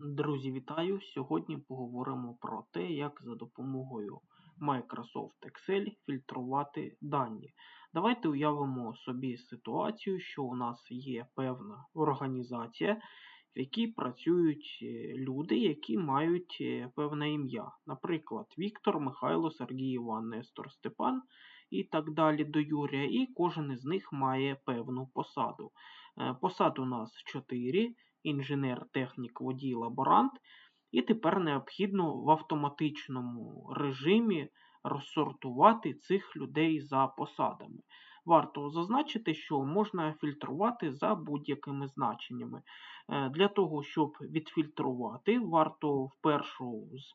Друзі, вітаю! Сьогодні поговоримо про те, як за допомогою Microsoft Excel фільтрувати дані. Давайте уявимо собі ситуацію, що у нас є певна організація, в якій працюють е, люди, які мають е, певне ім'я. Наприклад, Віктор, Михайло, Сергій, Іван, Нестор, Степан і так далі до Юрія. І кожен із них має певну посаду. Е, посад у нас 4 інженер, технік, водій, лаборант. І тепер необхідно в автоматичному режимі розсортувати цих людей за посадами. Варто зазначити, що можна фільтрувати за будь-якими значеннями. Е, для того, щоб відфільтрувати, варто в першу з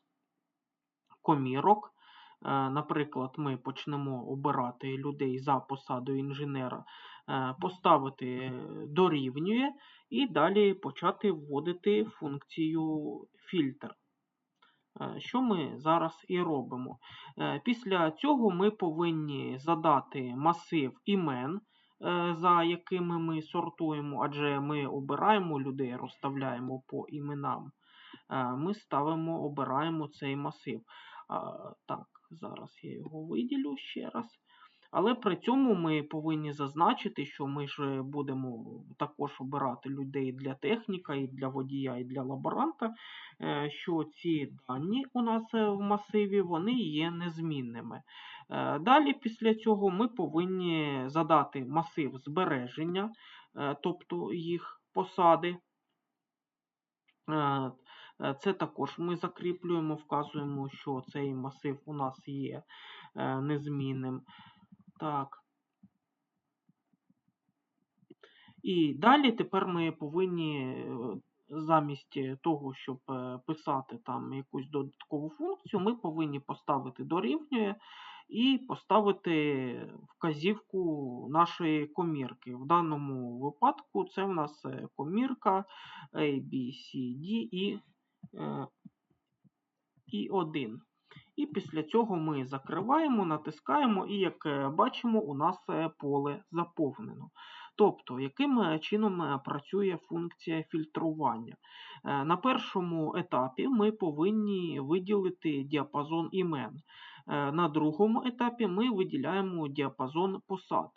комірок. Е, наприклад, ми почнемо обирати людей за посадою інженера, е, поставити дорівнює і далі почати вводити функцію фільтр. Е, що ми зараз і робимо. Після цього ми повинні задати масив імен, за якими ми сортуємо, адже ми обираємо людей, розставляємо по іменам. Ми ставимо, обираємо цей масив. Так, Зараз я його виділю ще раз. Але при цьому ми повинні зазначити, що ми ж будемо також обирати людей для техніка, і для водія, і для лаборанта, е, що ці дані у нас е, в масиві вони є незмінними. Е, далі, після цього, ми повинні задати масив збереження, тобто їх посади. Е, це також ми закріплюємо, вказуємо, що цей масив у нас є е, незмінним. Так. І далі тепер ми повинні е, замість того, щоб писати там якусь додаткову функцію, ми повинні поставити дорівнює і поставити вказівку нашої комірки. В даному випадку це в нас комірка A, B, D і 1. І після цього ми закриваємо, натискаємо, і, як е, бачимо, у нас е, поле заповнено. Тобто, яким чином працює функція фільтрування? На першому етапі ми повинні виділити діапазон імен. На другому етапі ми виділяємо діапазон посад.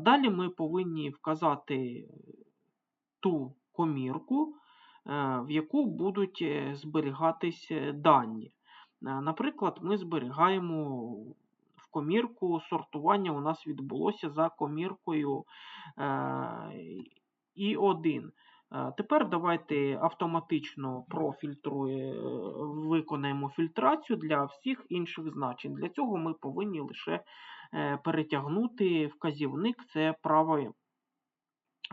Далі ми повинні вказати ту комірку, Е, в яку будуть е, зберігатись е, дані. Наприклад, ми зберігаємо в комірку сортування у нас відбулося за коміркою І1. Тепер давайте автоматично профільтруємо, виконаємо фільтрацію для всіх інших значень. Для цього ми повинні лише перетягнути вказівник, це правий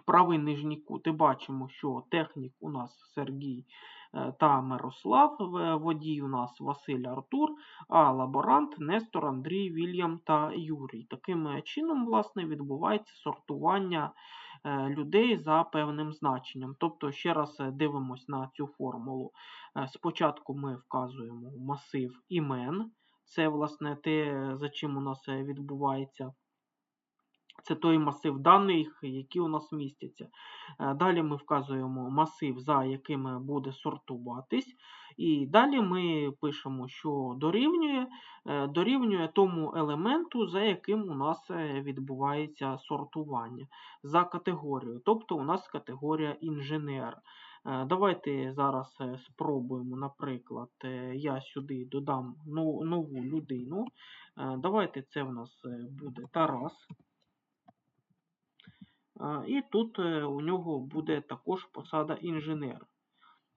правий нижній кут. І бачимо, що технік у нас Сергій е, та Мирослав, водій у нас Василь Артур, а лаборант Нестор Андрій, Вільям та Юрій. Таким чином, власне, відбувається сортування е, людей за певним значенням. Тобто, ще раз е, дивимось на цю формулу. Спочатку ми вказуємо масив імен. Це, власне, те, за чим у нас відбувається це той масив даних, які у нас містяться. Е, далі ми вказуємо масив, за яким буде сортуватись. І далі ми пишемо, що дорівнює е, дорівнює тому елементу, за яким у нас е, відбувається сортування за категорією. Тобто у нас категорія інженер. Давайте зараз спробуємо, наприклад, я сюди додам нову людину. Давайте це в нас буде Тарас. І тут е, у нього буде також посада інженер.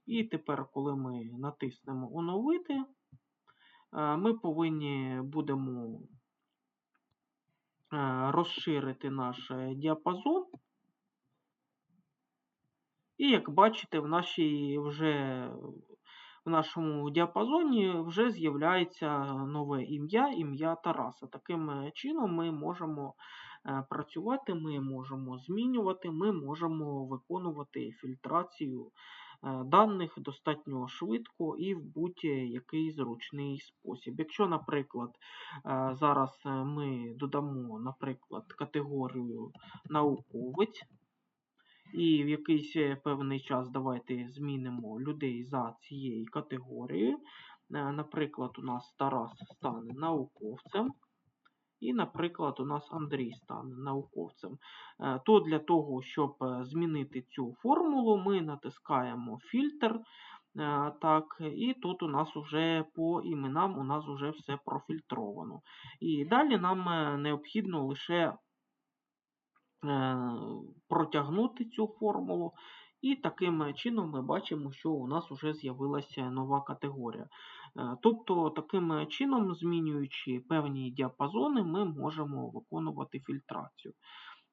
І тепер, коли ми натиснемо Оновити, ми повинні будемо розширити наш е, діапазон. І як бачите, в нашій вже в нашому діапазоні вже з'являється нове ім'я, ім'я Тараса. Таким е, чином ми можемо е, працювати, ми можемо змінювати, ми можемо виконувати фільтрацію е, даних достатньо швидко і в будь-який зручний спосіб. Якщо, наприклад, зараз ми додамо, наприклад, категорію науковець. І в якийсь е, певний час давайте змінимо людей за цією категорією. Е, Наприклад, у нас Тарас стане науковцем. І, наприклад, у нас Андрій стане науковцем. Е, То для того, щоб е, змінити цю формулу, ми натискаємо фільтр. Е, Так, і тут у нас вже по іменам у нас вже все профільтровано. І далі нам необхідно лише протягнути цю формулу. І таким чином ми бачимо, що у нас вже з'явилася нова категорія. Е, Тобто, таким чином, змінюючи певні діапазони, ми можемо виконувати фільтрацію.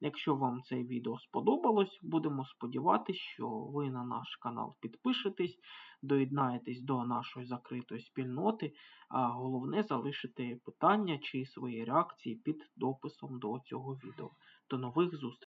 Якщо вам це відео сподобалось, будемо сподіватися, що ви на наш канал підпишетесь, доєднаєтесь до нашої закритої спільноти, а головне залишите питання чи свої реакції під дописом до цього відео. До нових зустрічей!